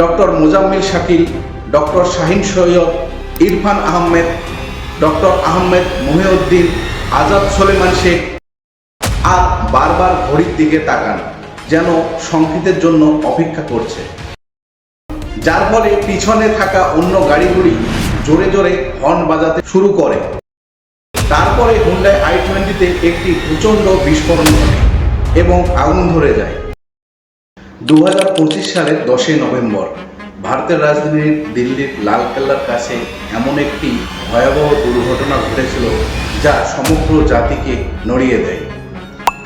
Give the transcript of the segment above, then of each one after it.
Doctor Mozammil Shakil, doctor Shaheen Syed, Irfan Ahmed, doctor Ahmed Mohiuddin, Azad Soleman Sheikh আর বারবার ঘড়ির দিকে তাকান, যেন সংকেতের জন্য অপেক্ষা করছে। যার ফলে পিছনে থাকা অন্য গাড়িগুলি জোরে জোরে হর্ন বাজাতে শুরু করে। তারপরে হুন্ডাই আই টোয়েন্টিতে একটি প্রচণ্ড বিস্ফোরণ ঘটে এবং আগুন ধরে যায়। দু হাজার পঁচিশ সালের দশই নভেম্বর ভারতের রাজধানী দিল্লির লালকেল্লার কাছে এমন একটি ভয়াবহ দুর্ঘটনা ঘটেছিল যা সমগ্র জাতিকে নড়িয়ে দেয়।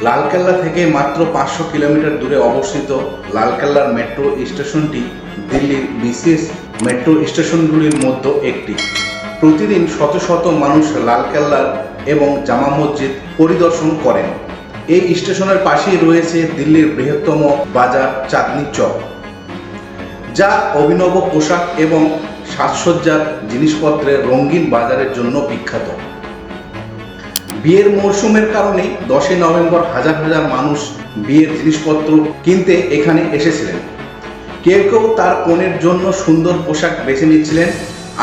লালকেল্লা থেকে মাত্র পাঁচশো কিলোমিটার দূরে অবস্থিত লালকেল্লার মেট্রো স্টেশনটি দিল্লির বিশেষ মেট্রো স্টেশনগুলির মধ্যে একটি। প্রতিদিন শত শত মানুষ লালকেল্লার এবং জামা মসজিদ পরিদর্শন করেন। এই স্টেশনের পাশেই রয়েছে দিল্লির বৃহত্তম বাজার চাঁদনি চক, যা অভিনব পোশাক এবং সাজসজ্জার জিনিসপত্রের রঙিন বাজারের জন্য বিখ্যাত। বিয়ের মরশুমের কারণে দশই নভেম্বর হাজার হাজার মানুষ বিয়ের জিনিসপত্র কিনতে এখানে এসেছিলেন। কেউ কেউ তার কনের জন্য সুন্দর পোশাক বেছে নিচ্ছিলেন,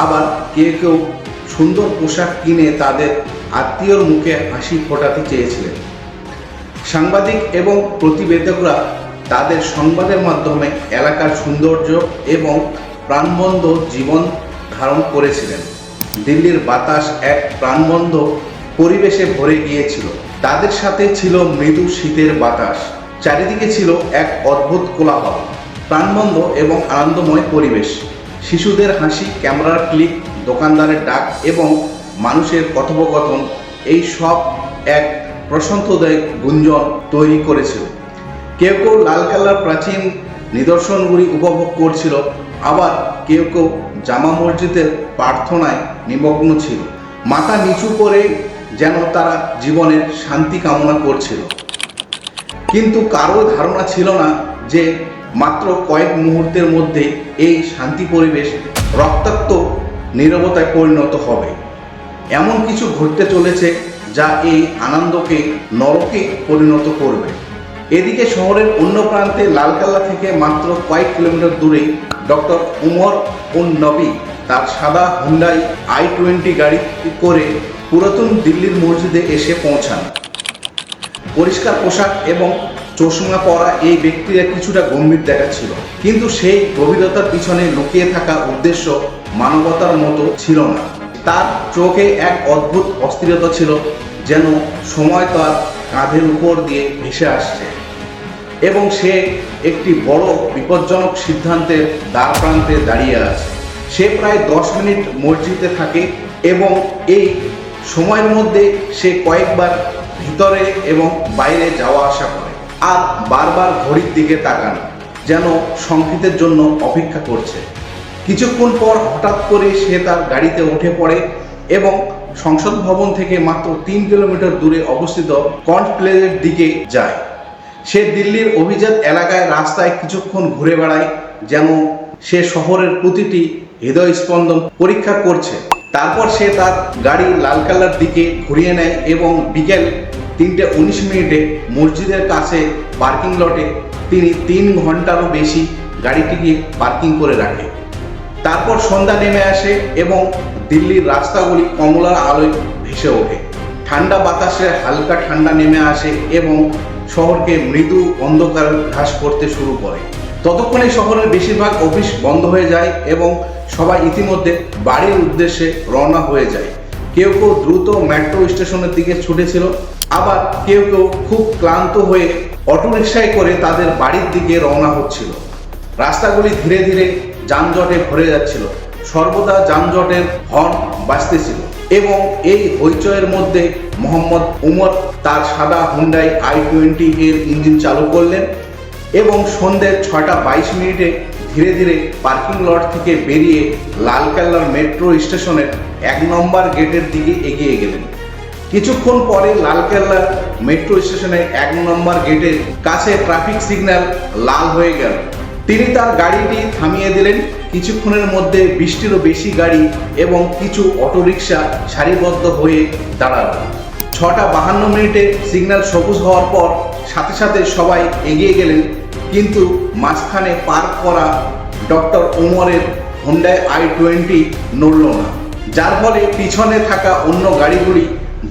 আবার কেউ কেউ সুন্দর পোশাক কিনে তাদের আত্মীয়র মুখে হাসি ফোটাতে চেয়েছিলেন। সাংবাদিক এবং প্রতিবেদকরা তাদের সংবাদের মাধ্যমে এলাকার সৌন্দর্য এবং প্রাণবন্ধ জীবন ধারণ করেছিলেন। দিল্লির বাতাস এক প্রাণবন্ধ পরিবেশে ভরে গিয়েছিল। তাদের সাথে ছিল মৃদু শীতের বাতাস। চারিদিকে ছিল এক অদ্ভুত কোলাহল। প্রাণবন্ধ এবং আনন্দময় পরিবেশ। শিশুদের হাসি, ক্যামেরার ক্লিক, দোকানদারের ডাক এবং মানুষের কথোপকথন, এই সব এক প্রশান্তদায়ক গুঞ্জন তৈরি করেছিল। কেউ কেউ লালকেল্লার প্রাচীন নিদর্শনগুলি উপভোগ করছিল, আবার কেউ কেউ জামা মসজিদের প্রার্থনায় নিমগ্ন ছিল। মাথা নিচু করে যেন তারা জীবনের শান্তি কামনা করছিল। কিন্তু কারও ধারণা ছিল না যে মাত্র কয়েক মুহূর্তের মধ্যে এই শান্তি পরিবেশ রক্তাক্ত, নীরবতায় পরিণত হবে। এমন কিছু ঘটতে চলেছে যা এই আনন্দকে, নরকে পরিণত করবে। এদিকে শহরের অন্য প্রান্তে লালকাল্লা থেকে মাত্র কয়েক কিলোমিটার দূরে ডক্টর উমর উন নবী তার সাদা হুন্ডাই আই টোয়েন্টি গাড়ি করে পুরাতন দিল্লির মসজিদে এসে পৌঁছান। পরিষ্কার পোশাক এবং চশমা পরা এই ব্যক্তিরা কিছুটা গম্ভীর দেখাচ্ছিল। কিন্তু সেই গভীরতার পিছনে লুকিয়ে থাকা উদ্দেশ্য মানবতার মতো ছিল না। তার চোখে এক অদ্ভুত অস্থিরতা ছিল যেন সময় তার কাঁধের উপর দিয়ে ভেসে আসছে। এবং সে একটি বড় বিপজ্জনক সিদ্ধান্তের দ্বার প্রান্তে দাঁড়িয়ে আছে। সে প্রায় দশ মিনিট মসজিদে থাকে এবং এই সময়ের মধ্যে সে কয়েকবার ভিতরে এবং বাইরে যাওয়া আসা করে আর বারবার ঘড়ির দিকে তাকান, যেন সংকেতের জন্য অপেক্ষা করছে। কিছুক্ষণ পর হঠাৎ করে সে তার গাড়িতে উঠে পড়ে এবং সংসদ ভবন থেকে মাত্র তিন কিলোমিটার দূরে অবস্থিত কন্ট দিকে যায়। সে দিল্লির অভিজাত এলাকায় রাস্তায় কিছুক্ষণ ঘুরে বেড়ায়, যেন সে শহরের প্রতিটি হৃদয় স্পন্দন পরীক্ষা করছে। তারপর সে তার গাড়ি লাল কালার দিকে ঘুরিয়ে নেয় এবং বিকেল তিনটে উনিশ মিনিটে মসজিদের কাছে পার্কিং লটে তিনি তিন ঘন্টারও বেশি গাড়িটিকে পার্কিং করে রাখে। তারপর সন্ধ্যা নেমে আসে এবং দিল্লির রাস্তাগুলি কমলার আলোয় ভেসে ওঠে। ঠান্ডা বাতাসে হালকা ঠান্ডা নেমে আসে এবং শহরকে মৃদু অন্ধকার ঘাস করতে শুরু করে। ততক্ষণে শহরের বেশিরভাগ অফিস বন্ধ হয়ে যায় এবং সবাই ইতিমধ্যে বাড়ির উদ্দেশ্যে রওনা হয়ে যায়। কেউ কেউ দ্রুত মেট্রো স্টেশনের দিকে ছুটেছিল, আবার কেউ কেউ খুব ক্লান্ত হয়ে অটোরিকশায় করে তাদের বাড়ির দিকে রওনা হচ্ছিল। রাস্তাগুলি ধীরে ধীরে যানজটে ভরে যাচ্ছিল। সর্বদা যানজটের হর্ন বাজতেছিল এবং এই হইচয়ের মধ্যে মোহাম্মদ উমর তার সাদা হুন্ডাই আই টোয়েন্টি এর ইঞ্জিন চালু করলেন এবং সন্ধ্যে ছটা বাইশ মিনিটে ধীরে ধীরে পার্কিং লট থেকে বেরিয়ে লালকেল্লার মেট্রো স্টেশনের এক নম্বর গেটের দিকে এগিয়ে গেলেন। কিছুক্ষণ পরে লালকেল্লার মেট্রো স্টেশনের এক নম্বর গেটের কাছে ট্রাফিক সিগন্যাল লাল হয়ে গেল। তিনি তার গাড়িটি থামিয়ে দিলেন। কিছুক্ষণের মধ্যে বৃষ্টিরও বেশি গাড়ি এবং কিছু অটোরিকশা সারিবদ্ধ হয়ে দাঁড়াল। ছটা বাহান্ন মিনিটে সিগন্যাল সবুজ হওয়ার পর সাথে সাথে সবাই এগিয়ে গেলেন। কিন্তু মাঝখানে পার্ক করা ডক্টর ওমরের হোন্ডায় আই টোয়েন্টি নড়ল না। যার ফলে পিছনে থাকা অন্য গাড়িগুলি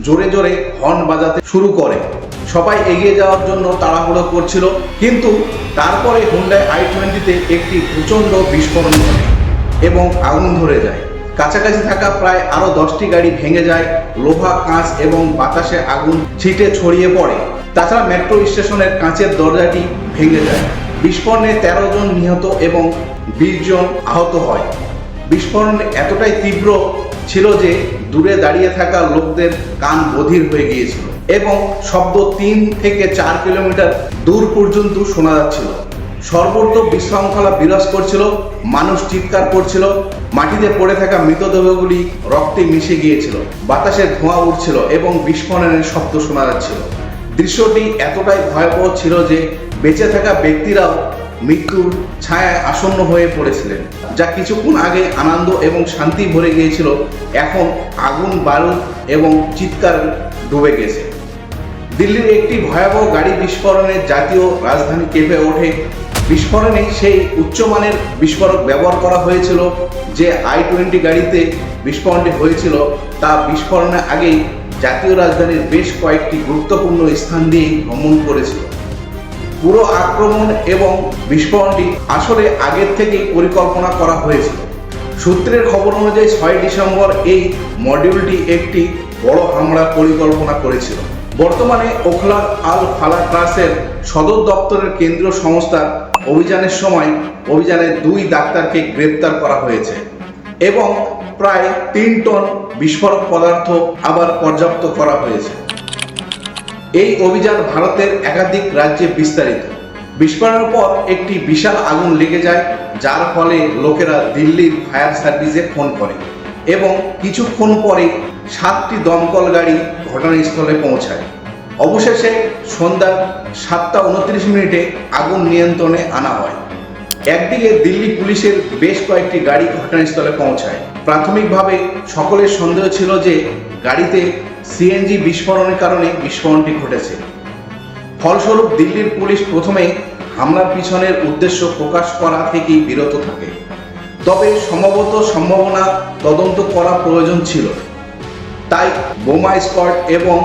জোরে জোরে হর্ন বাজাতে শুরু করে। সবাই এগিয়ে যাওয়ার জন্য তাড়াহুড়ো করছিল। কিন্তু তারপরে হুন্ডাই আই টোয়েন্টিতে একটি প্রচণ্ড বিস্ফোরণ ঘটে এবং আগুন ধরে যায়। কাছাকাছি থাকা প্রায় আরও দশটি গাড়ি ভেঙে যায়, লোহা, কাঁচ এবং বাতাসে আগুন ছিটে ছড়িয়ে পড়ে। তাছাড়া মেট্রো স্টেশনের কাঁচের দরজাটি ভেঙে যায়। বিস্ফোরণে তেরো জন নিহত এবং বিশ জন আহত হয়। বিস্ফোরণ এতটাই তীব্র ছিল যে দূরে দাঁড়িয়ে থাকা লোকদের কান বধির হয়ে গিয়েছিল। এবং শব্দ তিন থেকে চার কিলোমিটার দূর পর্যন্ত শোনা যাচ্ছিল। সর্বত্র বিশৃঙ্খলা বিরাজ করছিল, মানুষ চিৎকার করছিল, মাটিতে পড়ে থাকা মৃতদেহগুলি রক্তে মিশে গিয়েছিল বাতাসে ধোঁয়া উঠছিল এবং বিস্ফোরণের শব্দ শোনা যাচ্ছিল। দৃশ্যটি এতটাই ভয়াবহ ছিল যে বেঁচে থাকা ব্যক্তিরাও মৃত্যুর ছায়ায় আসন্ন হয়ে পড়েছিলেন, যা কিছুক্ষণ আগে আনন্দ এবং শান্তি ভরে গিয়েছিল, এখন আগুন, বারুদ এবং চিৎকার ডুবে গেছে। দিল্লির একটি ভয়াবহ গাড়ি বিস্ফোরণে জাতীয় রাজধানী কেঁপে ওঠে। বিস্ফোরণে সেই উচ্চমানের বিস্ফোরক ব্যবহার করা হয়েছিল। যে আই টোয়েন্টি গাড়িতে বিস্ফোরণটি হয়েছিল, তা বিস্ফোরণের আগেই জাতীয় রাজধানীর বেশ কয়েকটি গুরুত্বপূর্ণ স্থান দিয়ে ভ্রমণ করেছিল। পুরো আক্রমণ এবং বিস্ফোরণটি আসলে আগের থেকেই পরিকল্পনা করা হয়েছিল। সূত্রের খবর অনুযায়ী ছয় ডিসেম্বর এই মডিউলটি একটি বড় হামলার পরিকল্পনা করেছিল। বর্তমানে ওখলার আল ফালা ট্রাসের সদর দপ্তরের কেন্দ্রীয় সংস্থার অভিযানের সময় অভিযানে দুই ডাক্তারকে গ্রেপ্তার করা হয়েছে এবং প্রায় তিন টন বিস্ফোরক পদার্থ আবার পর্যাপ্ত করা হয়েছে। এই অভিযান ভারতের একাধিক রাজ্যে বিস্তারিত। বিস্ফোরণের পর একটি বিশাল আগুন লেগে যায়, যার ফলে লোকেরা দিল্লির ফায়ার সার্ভিসে ফোন করে এবং কিছুক্ষণ পরে সাতটি দমকল গাড়ি ঘটনাস্থলে পৌঁছায়। অবশেষে সন্ধ্যা সাতটা উনত্রিশ মিনিটে আগুন নিয়ন্ত্রণে আনা হয়। একদিকে দিল্লি পুলিশের বেশ কয়েকটি গাড়ি ঘটনাস্থলে পৌঁছায়। প্রাথমিকভাবে সকলের সন্দেহ ছিল যে গাড়িতে সিএনজি বিস্ফোরণের কারণে বিস্ফোরণটি ঘটেছে। ফলস্বরূপ দিল্লির পুলিশ প্রথমে হামলার পিছনের উদ্দেশ্য প্রকাশ করা থেকেই বিরত থাকে। তবে সম্ভবত সম্ভাবনা তদন্ত করা প্রয়োজন ছিল। তাই বোমা স্কোয়াড এবং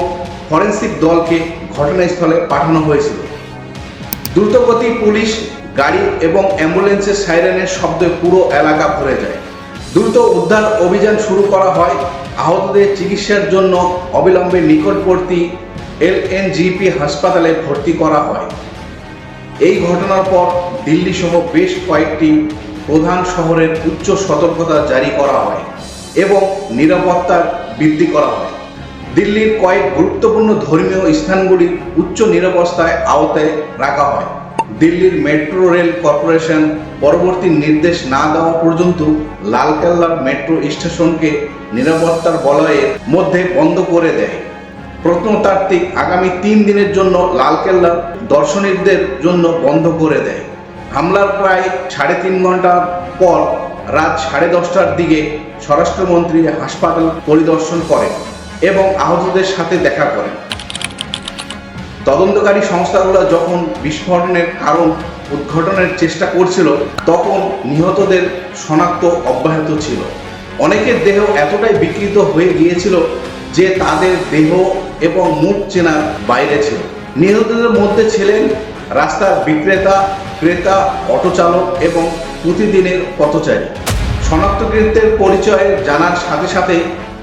ফরেন্সিক দলকে ঘটনাস্থলে পাঠানো হয়েছিল। দ্রুতগতি পুলিশ, গাড়ি এবং অ্যাম্বুলেন্সের সাইরেনের শব্দে পুরো এলাকা ভরে যায়। দ্রুত উদ্ধার অভিযান শুরু করা হয় আহতদের চিকিৎসার জন্য অবিলম্বে নিকটবর্তী এলএনজিপি হাসপাতালে ভর্তি করা হয়। এই ঘটনার পর দিল্লি সহ বেশ কয়েকটি প্রধান শহরের উচ্চ সতর্কতা জারি করা হয় এবং নিরাপত্তার বৃদ্ধি করা হয় দিল্লির কয়েক গুরুত্বপূর্ণ ধর্মীয় স্থানগুলি উচ্চ নিরাপত্তায় আওতায় রাখা হয়। দিল্লির মেট্রো রেল কর্পোরেশন পরবর্তী নির্দেশ না দেওয়া পর্যন্ত লালকেল্লার মেট্রো স্টেশনকে নিরাপত্তার বলয়ের মধ্যে বন্ধ করে দেয়। প্রত্নতাত্ত্বিক আগামী তিন দিনের জন্য লালকেল্লা দর্শনীদের জন্য বন্ধ করে দেয়। হামলার প্রায় সাড়ে তিন ঘণ্টার পর রাত সাড়ে দশটার দিকে স্বরাষ্ট্রমন্ত্রী হাসপাতাল পরিদর্শন করেন এবং আহতদের সাথে দেখা করেন তদন্তকারী সংস্থাগুলো যখন বিস্ফোরণের কারণ উদ্ঘাটনের চেষ্টা করছিল, তখন নিহতদের শনাক্ত অব্যাহত ছিল। অনেকের দেহ এতটাই বিকৃত হয়ে গিয়েছিল যে তাদের দেহ এবং মুখ চেনার বাইরে ছিল। নিহতদের মধ্যে ছিলেন রাস্তার বিক্রেতা, ক্রেতা অটো চালক এবং প্রতিদিনের পথচারী। শনাক্তকৃতের পরিচয় জানার সাথে সাথে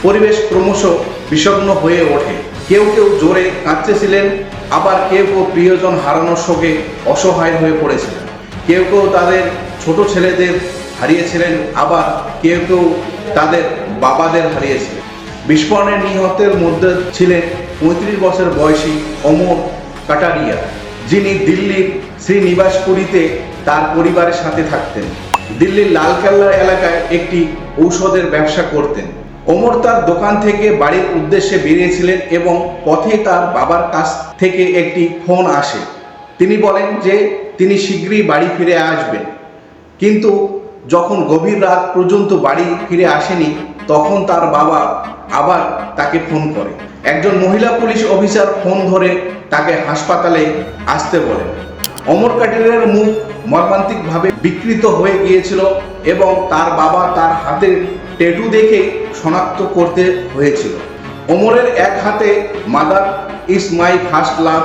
পরিবেশ ক্রমশ বিষণ্ণ হয়ে ওঠে। কেউ কেউ জোরে কাঁদতেছিলেন, আবার কেউ কেউ প্রিয়জন হারানোর শোকে অসহায় হয়ে পড়েছিলেন। কেউ কেউ তাদের ছোট ছেলেদের হারিয়েছিলেন, আবার কেউ কেউ তাদের বাবাদের হারিয়েছিলেন। বিস্ফোরণের নিহতের মধ্যে ছিলেন পঁয়ত্রিশ বছর বয়সী অমর কাটারিয়া, যিনি দিল্লির শ্রীনিবাসপুরীতে তার পরিবারের সাথে থাকতেন। দিল্লির লালকেল্লা এলাকায় একটি ঔষধের ব্যবসা করতেন। ওমর তার দোকান থেকে বাড়ির উদ্দেশ্যে বেরিয়েছিলেন এবং পথে তার বাবার কাছ থেকে একটি ফোন আসে। তিনি বলেন যে, তিনি শীঘ্রই বাড়ি ফিরে আসবেন। কিন্তু যখন গভীর রাত পর্যন্ত বাড়ি ফিরে আসেনি, তখন তার বাবা আবার তাকে ফোন করে। একজন মহিলা পুলিশ অফিসার ফোন ধরে তাকে হাসপাতালে আসতে বলেন। অমর কাটিলের মুখ মর্মান্তিকভাবে বিকৃত হয়ে গিয়েছিল এবং তার বাবা তার হাতে টেটু দেখে শনাক্ত করতে হয়েছিল। ওমরের এক হাতে mother is my first love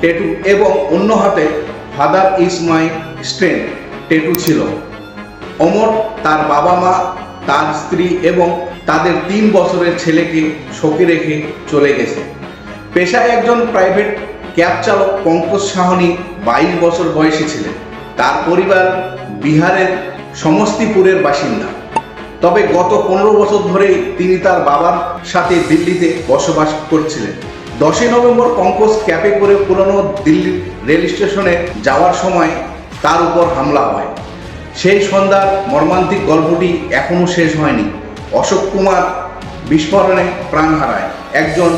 tattoo এবং অন্য হাতে ফাদার ইজ মাই স্ট্রেংথ টেটু ছিল। অমর তার বাবা মা, তার স্ত্রী এবং তাদের তিন বছরের ছেলেকে শোকে রেখে চলে গেছে। পেশায় একজন প্রাইভেট ক্যাব চালক পঙ্কজ সাহনি বাইশ বছর বয়সী ছিলেন। তার পরিবার বিহারের সমস্তিপুরের বাসিন্দা। তবে গত পনেরো বছর ধরেই তিনি তার বাবার সাথে দিল্লিতে বসবাস করছিলেন। দশই নভেম্বর পঙ্কজ ক্যাবে করে পুরনো দিল্লির রেল স্টেশনে যাওয়ার সময় তার উপর হামলা হয়। সেই সন্ধ্যার মর্মান্তিক গল্পটি এখনও শেষ হয়নি। অশোক কুমার বিস্ফোরণে প্রাণ হারায়। একজন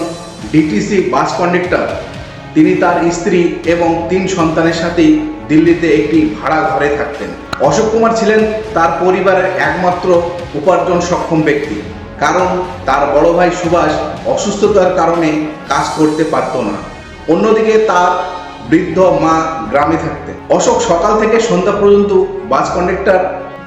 ডিটিসি বাস কন্ডাক্টর তিনি তার স্ত্রী এবং তিন সন্তানের সাথেই দিল্লিতে একটি ভাড়া ঘরে থাকতেন। অশোক কুমার ছিলেন তার পরিবারের একমাত্র উপার্জন সক্ষম ব্যক্তি। কারণ তার বড় ভাই সুভাষ অসুস্থতার কারণে কাজ করতে পারত না। অন্যদিকে তার বৃদ্ধ মা গ্রামে থাকতেন। অশোক সকাল থেকে সন্ধ্যা পর্যন্ত বাস কন্ডাক্টর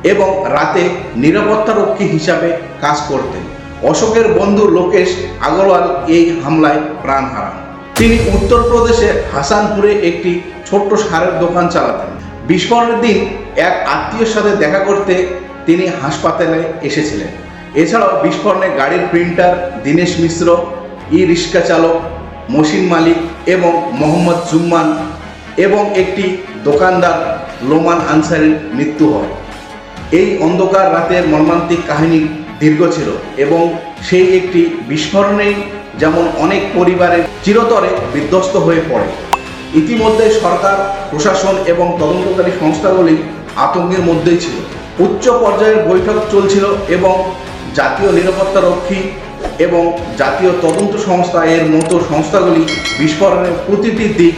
এবং রাতে নিরাপত্তারক্ষী হিসাবে কাজ করতেন। অশোকের বন্ধু লোকেশ আগরওয়াল এই হামলায় প্রাণ হারান। তিনি উত্তরপ্রদেশের হাসানপুরে একটি ছোট্ট সারের দোকান চালাতেন। বিস্ফোরণের দিন এক আত্মীয়ের সাথে দেখা করতে তিনি হাসপাতালে এসেছিলেন। এছাড়াও বিস্ফোরণে গাড়ির প্রিন্টার দীনেশ মিশ্র ই রিক্সা চালক মসিন মালিক এবং মোহাম্মদ জুম্মান এবং একটি দোকানদার লোমান আনসারের মৃত্যু হয়। এই অন্ধকার রাতের মর্মান্তিক কাহিনী দীর্ঘ ছিল এবং সেই একটি বিস্ফোরণেই যেমন অনেক পরিবারের চিরতরে বিধ্বস্ত হয়ে পড়ে। ইতিমধ্যে সরকার, প্রশাসন এবং তদন্তকারী সংস্থাগুলি আতঙ্কের মধ্যেই ছিল। উচ্চ পর্যায়ের বৈঠক চলছিল এবং জাতীয় নিরাপত্তা রক্ষী এবং জাতীয় তদন্ত সংস্থা এর মতো সংস্থাগুলি বিস্ফোরণের প্রতিটি দিক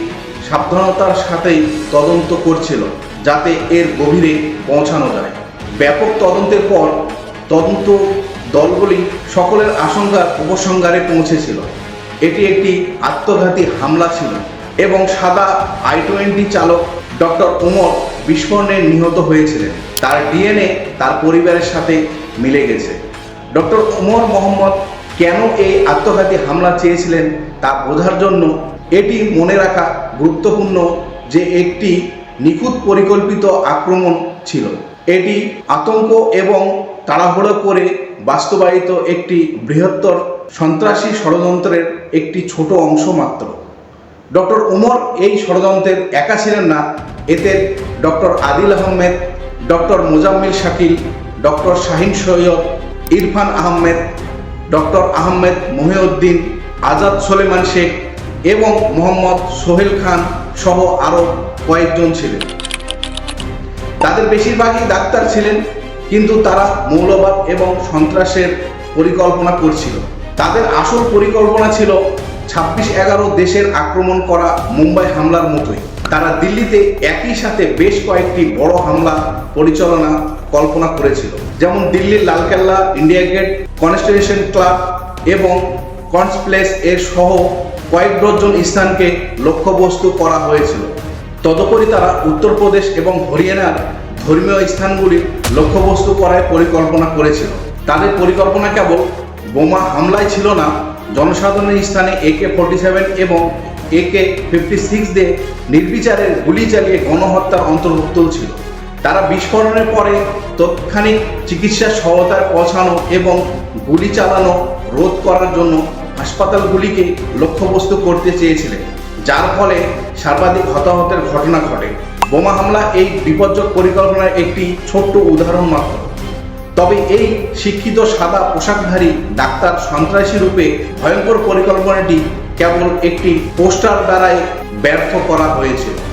সাবধানতার সাথেই তদন্ত করছিল যাতে এর গভীরে পৌঁছানো যায়। ব্যাপক তদন্তের পর তদন্ত দলগুলি সকলের আশঙ্কার উপসংহারে পৌঁছেছিল। এটি একটি আত্মঘাতী হামলা ছিল এবং সাদা আই টোয়েন্টি চালক ডক্টর ওমর বিস্ফোরণে নিহত হয়েছিলেন। তার ডিএনএ তার পরিবারের সাথে মিলে গেছে। ডক্টর ওমর মোহাম্মদ কেন এই আত্মঘাতী হামলা চেয়েছিলেন তা বোঝার জন্য এটি মনে রাখা গুরুত্বপূর্ণ যে একটি নিখুঁত পরিকল্পিত আক্রমণ ছিল। এটি আতঙ্ক এবং তাড়াহুড়ো করে বাস্তবায়িত একটি বৃহত্তর সন্ত্রাসী ষড়যন্ত্রের একটি ছোট অংশ মাত্র। ডক্টর উমর এই ষড়যন্ত্রের একা ছিলেন না। এতে doctor Adil Ahmed, doctor Mozammil Shakil, doctor Shaheen Syed, Irfan Ahmed, doctor Ahmed Mohiuddin, Azad Soleman Sheikh এবং মোহাম্মদ সোহেল খান সহ আরও কয়েকজন ছিলেন। তাদের বেশিরভাগই ডাক্তার ছিলেন। কিন্তু তারা মৌলবাদ এবং সন্ত্রাসের পরিকল্পনা করছিল। তাদের আসল পরিকল্পনা ছিল ছাব্বিশ এগারো দেশের আক্রমণ করা মুম্বাই হামলার মতোই। তারা দিল্লিতে একই সাথে বেশ কয়েকটি বড় হামলা পরিচালনা কল্পনা করেছিল। যেমন দিল্লির Lal Qila, India gate constitution club এবং কনসপ্লেস এর সহ কয়েক ডজন স্থানকে লক্ষ্যবস্তু করা হয়েছিল। তদুপরি তারা উত্তরপ্রদেশ এবং হরিয়ানার ধর্মীয় স্থানগুলির লক্ষ্যবস্তু করার পরিকল্পনা করেছিল। তাদের পরিকল্পনা কেবল বোমা হামলায় ছিল না, জনসাধারণের স্থানে একে ফোর্টি সেভেন এবং একে ফিফটি সিক্স দিয়ে নির্বিচারে গুলি চালিয়ে গণহত্যার অন্তর্ভুক্ত ছিল। তারা বিস্ফোরণের পরে তৎক্ষণিক চিকিৎসা সহায়তায় পৌঁছানো এবং গুলি চালানো রোধ করার জন্য হাসপাতালগুলিকে লক্ষ্যবস্তু করতে চেয়েছিলেন, যার ফলে সর্বাধিক হতাহতের ঘটনা ঘটে। বোমা হামলা এই বিপজ্জক পরিকল্পনার একটি ছোট্ট উদাহরণ মাত্র। তবে এই শিক্ষিত সাদা পোশাকধারী ডাক্তার সন্ত্রাসী রূপে ভয়ঙ্কর পরিকল্পনাটি কেবল একটি পোস্টার দ্বারাই ব্যর্থ করা হয়েছিল